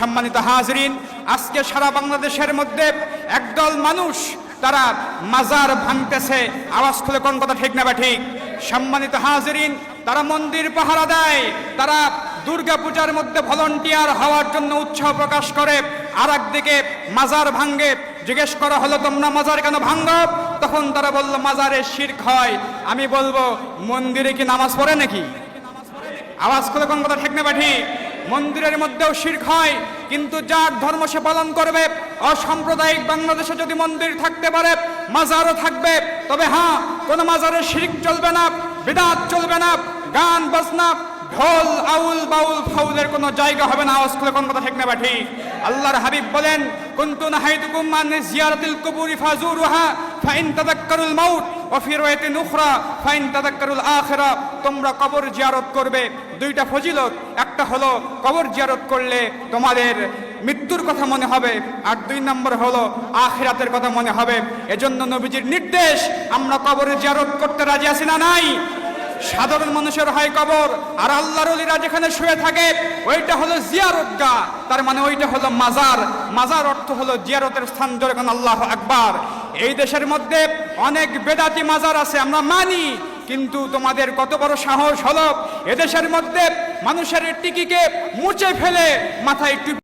সম্মানিত হাজরিন, আজকে সারা বাংলাদেশের মধ্যে একদল মানুষ তারা মাজার ভাঙতেছে। আওয়াজ খুলে কোন কথা ঠিক না বা ঠিক? সম্মানিত হাজরিন, তারা মন্দির পাহারা দেয়, তারা দুর্গা পূজার মধ্যে ভলন্টিয়ার হওয়ার জন্য উৎসাহ প্রকাশ করে আর একদিকে মাজার ভাঙ্গে জিজ্ঞেস করা হলো, তোমরা মাজার কেন ভাঙ্গ তখন তারা বলল, মাজারে শির্ক হয়। আমি বলব, মন্দিরে কি নামাজ পড়ে নাকি? আওয়াজ করে কোন কথা ঠিক না বা ঠিক? মন্দিরের মধ্যেও শির্ক হয়, কিন্তু যার ধর্ম সে পালন করবে, অসাম্প্রদায়িক বাংলাদেশে যদি মন্দির থাকতে পারে, মাজারও থাকবে, তবে হ্যাঁ কোন মাজারে শির্ক চলবে না, বিদাত চলবে না, গান, বাজনা, ঢোল, আউল, বাউল, ফাউলের কোনো জায়গা হবে না করে কোন কথা ঠিক না বা ঠিক? আল্লাহর হাবিব বলেন, কুনতু নাহাইতুকুম মান জিয়ারাতিল কুবুরি ফাজুরুহা ফাইন তাদাক্কারুল মাউত, ওয়া ফি রাওয়ায়াতিন উখরা, ফাইন তাদাক্কারুল আখিরা। তোমরা কবর জিয়ারত করবে। দুইটা ফজিলত, একটা হলো কবর জিয়ারত করলে তোমাদের মৃত্যুর কথা মনে হবে, আর দুই নম্বর হলো আখিরাতের কথা মনে হবে। এজন্য নবীজির নির্দেশ, আমরা কবরে জিয়ারত করতে রাজি আছি না নাই সাধারণ মানুষের হয় কবর, আর আল্লাহর অলিরা যেখানে শুয়ে থাকে, ওইটা হলো জিয়ারতগা। তার মানে ওইটা হলো মাজার। মাজার অর্থ হলো জিয়ারতের স্থান যেরকম আল্লাহ আকবার। এই দেশের মধ্যে অনেক বেদাতি মাজার আছে, আমরা মানি, কিন্তু তোমাদের কত বড় সাহস হলো? এদেশের মধ্যে মানুষের টিকিকে মুছে ফেলে, মাথায় টুপি